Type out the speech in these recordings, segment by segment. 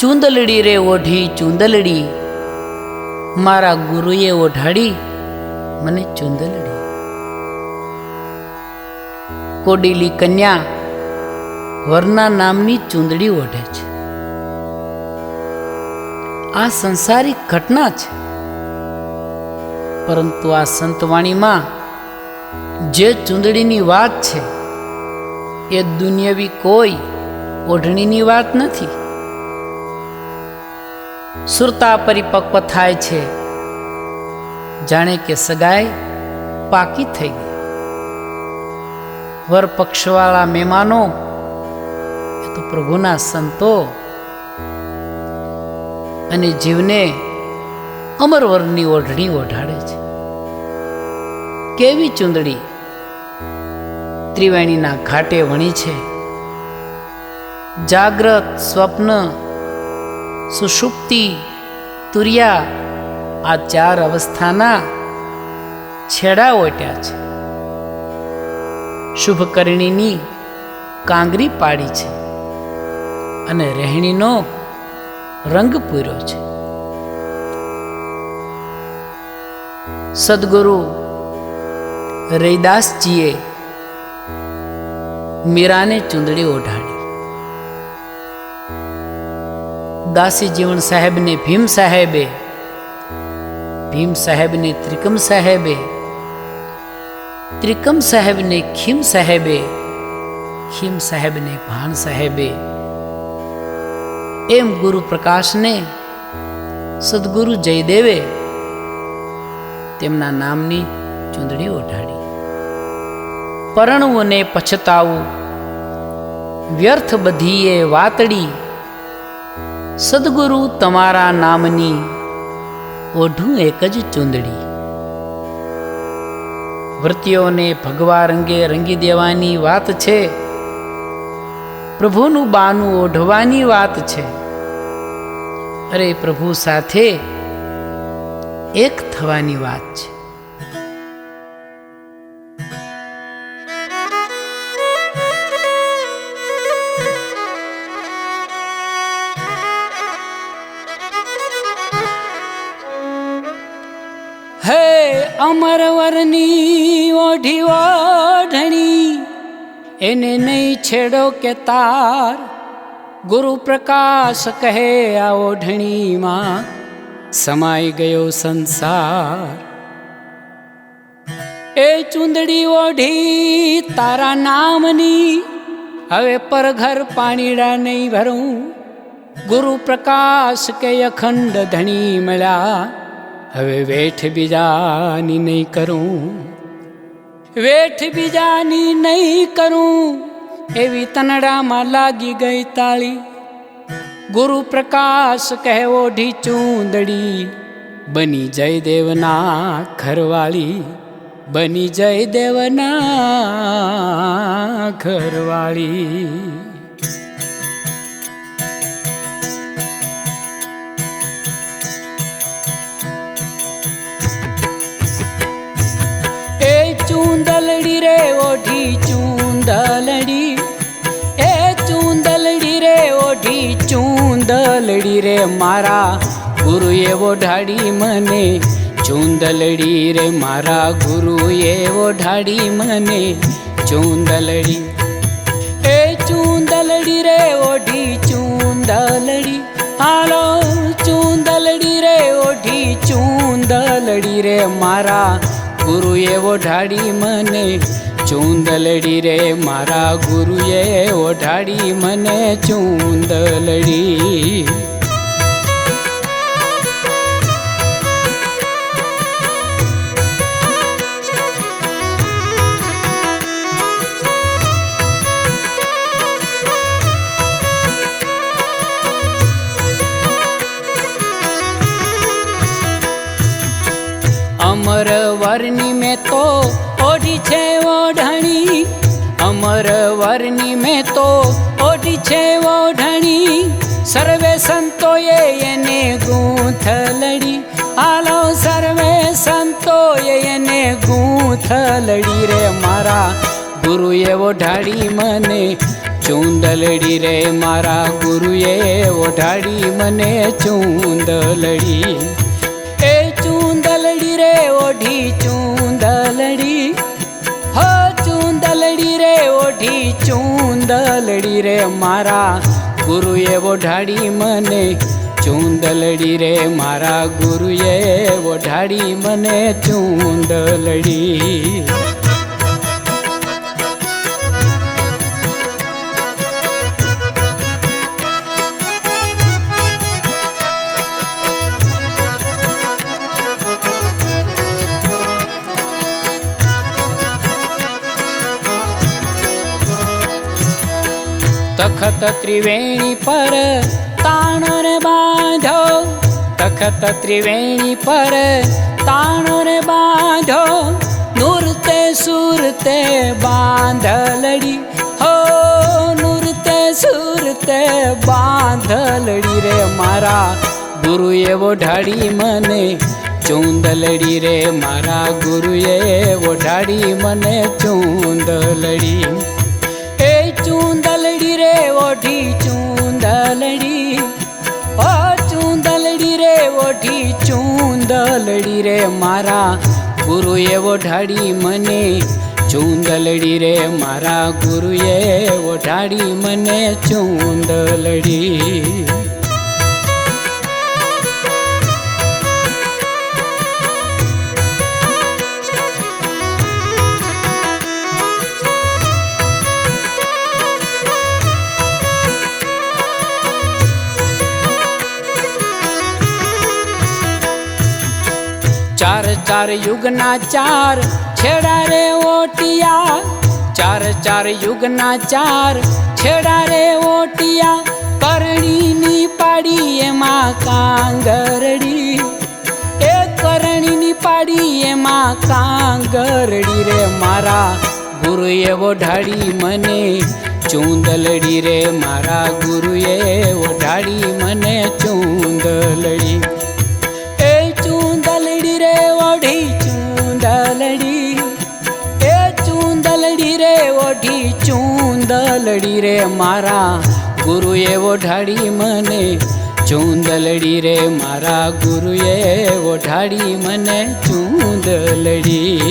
ચૂંદલડી રે ઓઢી ચૂંદલડી. મારા ગુરુએ ઓઢાડી મને ચૂંદલડી. કોડીલી કન્યા વરના નામની ચૂંદડી ઓઢે છે. આ સંસારિક ઘટના છે. પરંતુ આ સંતવાણીમાં જે ચૂંદડીની વાત છે, એ દુનિયાવી કોઈ ઓઢણીની વાત નથી. સુરતા પરિપક્વ થાય છે. જાણે કે સગાઈ પાકી થઈ ગઈ. વર પક્ષવાળા મહેમાનો, એ તો પ્રભુના સંતો. અને જીવને અમરવરની ઓઢણી ઓઢાડે છે. કેવી ચૂંદડી ત્રિવેણીના ઘાટે વણી છે. જાગ્રત સ્વપ્ન સુષુપ્તિ, તુર્યા આ ચાર અવસ્થાના છેડા ઓટ્યા છે. શુભકર્ણીની કાંગરી પાડી છે અને રહેણીનો રંગ પૂર્યો છે. સદગુરુ રૈદાસજીએ મીરાને ચૂંદડી ઓઢાડી. દાસી જીવન સાહેબને ભીમ સાહેબે, ભીમ સાહેબને ત્રિકમ સાહેબે, ત્રિકમ સાહેબને ખીમ સાહેબે, ખીમ સાહેબને ભાન સાહેબે. એમ ગુરુ પ્રકાશને સદગુરુ જયદેવે તેમના નામની ચૂંદડી ઓઢાડી. પરણવું ને પછતાવું, વ્યર્થ બધીએ વાતડી સદગુરુ તમારા નામની ઓઢું એક જ ચૂંદડી. વૃત્તિઓને ભગવા રંગે રંગી દેવાની વાત છે. પ્રભુનું બાનું ઓઢવાની વાત છે. અરે પ્રભુ સાથે એક થવાની વાત છે. અમરવરની ઓઢી ઓઢણી, એને નહીં છેડો કે તાર. ગુરુ પ્રકાશ કહે આ ઓઢણીમાં, સમાઈ ગયો સંસાર. એ ચૂંદડી ઓઢી તારા નામની, હવે પર ઘર પાણીડા નહીં ભરું. ગુરુ પ્રકાશ કે અખંડ ધણી મળ્યા. હવે વેઠ બીજાની નહીં કરું. વેઠ બીજાની નહીં કરું. એવી તનડામાં લાગી ગઈ તાળી. ગુરુ પ્રકાશ કહેવો ઢી ચૂંદડી બની જયદેવના ઘરવાળી. બની જયદેવના ઘરવાળી. ઓઢી ચૂંદલડી એ ચૂંદલડી રે ઓઢી ચૂંદલડી રે મારા ગુરુએ ઓઢાડી મને ચૂંદલડી રે મારા ગુરુએ ઓઢાડી મને ચૂંદલડી એ ચૂંદલડી રે ઓઢી ચૂંદલડી હાલો ચૂંદલડી રે ઓઢી ચૂંદલડી રે મારા ગુરુએ ઓઢાડી મને ચૂંદલડી રે મારા ગુરુએ ઓઢાડી મને ચૂંદલડી. અમર વરની મેં તો ઓઢી છે, ઓઢણી. અમર વરની મેં તો ઓઢી છે, ઓઢણી. સર્વે સંતોએ એને ગૂંથલડી હાલો સર્વે સંતોએ એને ગૂંથલડી રે મારા ગુરુએ ઓઢાડી મને. ચૂંદલડી રે મારા ગુરુએ ઓઢાડી મને ચૂંદલડી. એ ચૂંદલડી રે ઓઢી ચૂંદલડી. ઓઢી ચૂંદલડી રે મારા ગુરુએ ઓઢાડી મને. ચૂંદલડી રે મારા ગુરુએ ઓઢાડી મને. ચૂંદલડી. તખત ત્રિવેણી પર તાણ રે બાંધો. તખત ત્રિવેણી પર તાણ રે બાંધો. નૂરતે સુરતે બાંધલડી. હો, નૂરતે સુરતે બાંધલડી રે મારા ગુરુ એવો ઢાળી મને. ચૂંદલડી રે મારા ગુરુએ ઓઢાડી મને. ચૂંદલડી ઓઢી ચૂંદલડી, ઓ ચૂંદલડી રે ઓઢી ચૂંદલડી રે મારા ગુરુએ ઓઢાડી મને, ચૂંદલડી રે મારા ગુરુએ ઓઢાડી મને ચૂંદલડી. ચાર ચાર યુગના ચાર, છેડા રે ઓટિયા. ચાર ચાર યુગના ચાર, છેડા રે ઓટિયા. કરણીની પાડી એમાં કાંગરડી. એ કરણીની પાડી એમાં કાંગરડી રે. મારા ગુરુએ ઢાળી મને, ચૂંદલડી રે. મારા ગુરુએ ઓઢાડી મને ચૂંદલડી. ઓઢી ચૂંદલડી એ ચૂંદલડી રે ઓઢી ચૂંદલડી રે મારા ગુરુએ ઓઢાડી મને ચૂંદલડી રે મારા ગુરુએ ઓઢાડી મને ચૂંદલડી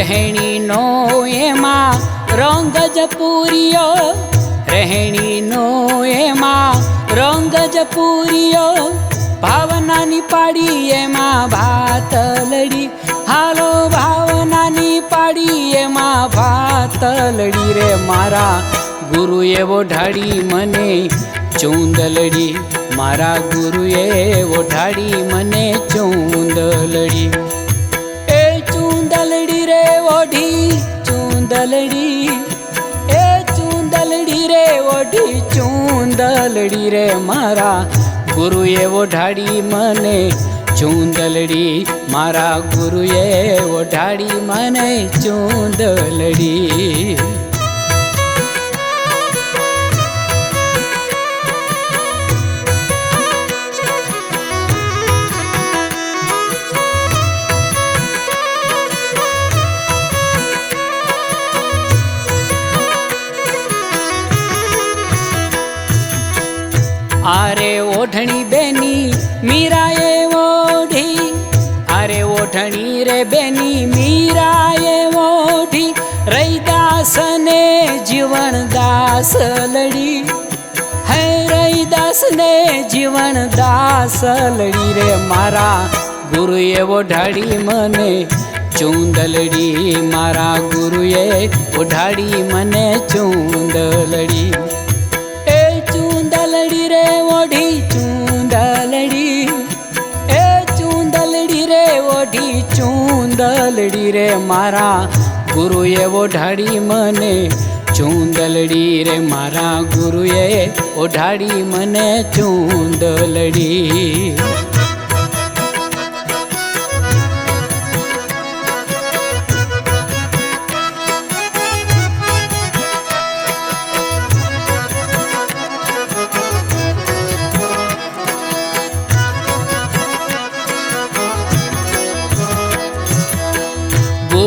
રહેણીનો એમાં રંગ જ પૂર્યો. રહેણીનો એમાં રંગ જ પૂર્યો. ભાવનાની પાડી એમાં ભાત લડી. હાલો ભાવનાની પાડી એમાં ભાત લડી રે મારા ગુરુએ ઓઢાડી મને ચૂંદલડી મારા ગુરુએ ઓઢાડી મને ચૂંદલડી ઓઢી ચૂંદલડી. એ ચૂંદલડી રે ઓઢી ચૂંદલડી રે મારા. ગુરુએ ઓઢાડી મને ચૂંદલડી. મારા ગુરુએ ઓઢાડી મને ચૂંદલડી. ઓઢણી રે બેની મીરાએ ઓઢી રૈદાસ ને જીવન દાસ લડી. હે રૈદાસ ને જીવન દાસ લડી રે મારા ગુરુએ ઓઢાડી મને ચૂંદલડી મારા ગુરુએ ઓઢાડી મને ચૂંદલડી ચૂંદલડી રે મારા. ગુરુએ ઓઢાડી મને ચૂંદલડી રે મારા. ગુરુએ ઓઢાડી મને ચૂંદલડી.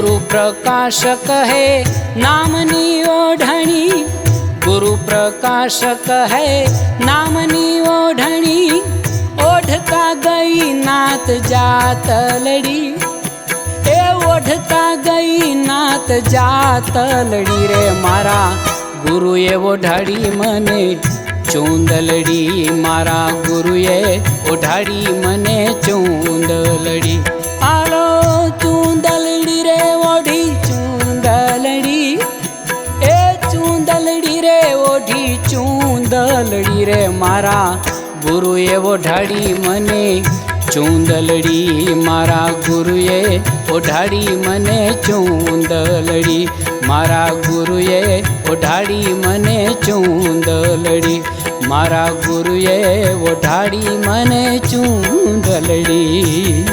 પ્રકાશ કહે નામની ઓઢણી. ગુરુ પ્રકાશ કહે નામની ઓઢણી. ઓઢતા ગઈ નાત જાત લડી. એ ઓઢતા ગઈ નાત જાત લડી રે મારા. ગુરુએ ઓઢાડી મને ચૂંદલડી મારા ગુરુએ ઓઢાડી મને ચૂંદલડી ચૂંદલડી રે મારા. ગુરુએ ઓઢાડી મને. ચૂંદલડી મારા ગુરુએ ઓઢાડી મને. ચૂંદલડી મારા ગુરુએ ઓઢાડી મને. ચૂંદલડી મારા ગુરુએ ઓઢાડી મને. ચૂંદલડી